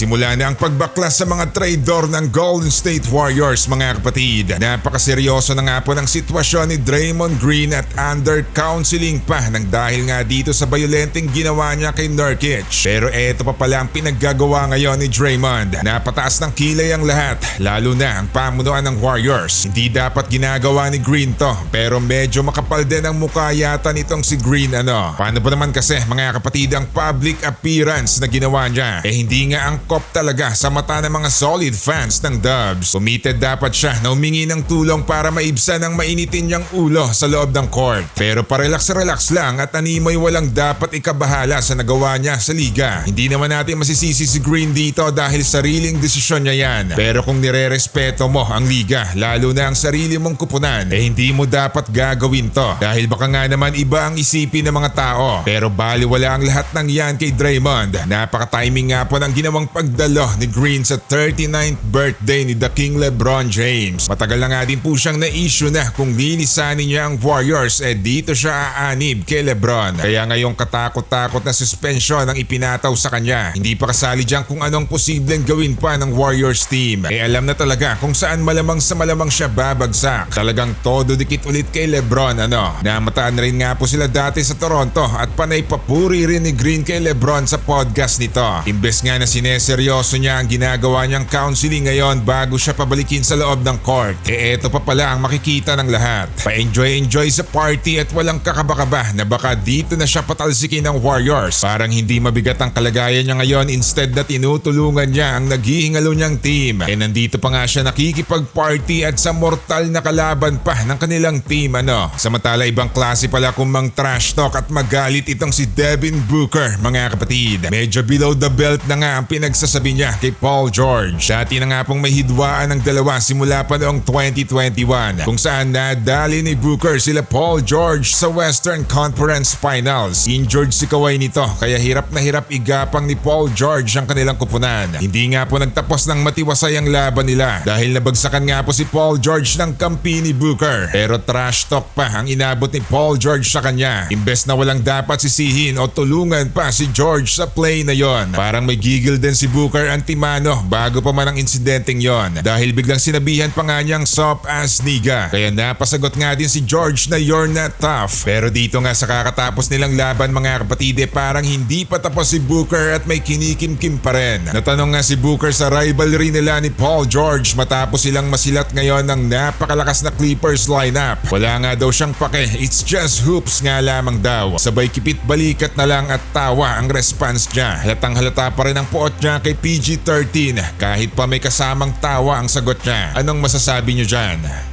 Simula na ang pagbaklas sa mga traidor ng Golden State Warriors mga kapatid. Napakaseryoso na nga po ng sitwasyon ni Draymond Green at under counseling pa nang dahil nga dito sa violenteng ginawa niya kay Nurkic. Pero eto pa pala ang pinaggagawa ngayon ni Draymond. Napataas ng kilay ang lahat, lalo na ang pamunuan ng Warriors. Hindi dapat ginagawa ni Green to, pero medyo makapal din ang mukha yata nitong si Green ano. Paano ba naman kasi mga kapatid ang public appearance na ginawa niya? Eh hindi nga angkop talaga sa mata ng mga solid fans ng Dubs. Committed dapat siya na humingi ng tulong para maibsan ang mainitin niyang ulo sa loob ng court. Pero parelax-relax lang at animoy walang dapat ikabahala sa nagawa niya sa liga. Hindi naman natin masisisi si Green dito dahil sariling desisyon niya yan. Pero kung nire-respeto mo ang liga, lalo na ang sarili mong kupunan, eh hindi mo dapat gagawin to. Dahil baka nga naman iba ang isipin ng mga tao. Pero baliwala ang lahat ng yan kay Draymond. Napaka-timing nga po ng ginawang pagdalo ni Green sa 39th birthday ni The King Lebron James. Matagal na nga din po siyang na-issue na kung linisanin niya ang Warriors eh dito siya aanib kay Lebron. Kaya ngayong katakot-takot na suspension ang ipinataw sa kanya. Hindi pa kasali dyan kung anong posibleng gawin pa ng Warriors team. Eh alam na talaga kung saan malamang sa malamang siya babagsak. Talagang todo dikit ulit kay Lebron ano. Namataan rin nga po sila dati sa Toronto at panay papuri rin ni Green kay Lebron sa podcast nito. Imbes nga na sineseryoso niya ang ginagawa niyang counseling ngayon bago siya pabalikin sa loob ng court. Eh eto pa pala ang makikita ng lahat. Pa-enjoy-enjoy sa party at walang kakabakaba na baka dito na siya patalsikin ng Warriors. Parang hindi mabigat ang kalagayan niya ngayon instead na tinutulungan niya ang naghihingalo niyang team. Eh nandito pa nga siya nakikipag-party at sa mortal na kalaban pa ng kanilang team ano. Samantala ibang klase pala kung mang trash talk at magalit itong si Devin Booker mga kapatid. Medyo below the belt na nga ang pinagsasabi niya kay Paul George. Dati na nga pong may hidwaan ng dalawa simula pa noong 2021 kung saan nadali ni Booker sila Paul George sa Western Conference Finals. Injured si Kawhi nito kaya hirap na hirap igapang ni Paul George ang kanilang kupunan. Hindi nga po nagtapos ng matiwasay ang laban nila dahil nabagsakan nga po si Paul George ng kampi ni Booker. Pero trash talk pa ang inabot ni Paul George sa kanya. Imbes na walang dapat sisihin o tulungan pa si George sa play na yon. Parang may gigil din si Booker Antimano bago pa man ang insidenteng yon. Dahil biglang sinabihan pa nga niyang soft ass niga. Kaya napasagot nga din si George na you're not tough. Pero dito nga sa kakatapos nilang laban mga kapatid eh parang hindi pa tapos si Booker at may kinikim-kim pa rin. Natanong nga si Booker sa rivalry nila ni Paul George matapos silang masilat ngayon ng napakalakas na Clippers lineup. Wala nga daw siyang pake, it's just hoops nga lamang daw. Sabay kipit balikat na lang at tawa ang response niya. Halatang halata pa rin ang puot niya kay PG-13 kahit pa may kasamang tawa ang sagot niya. Anong masasabi niyo dyan?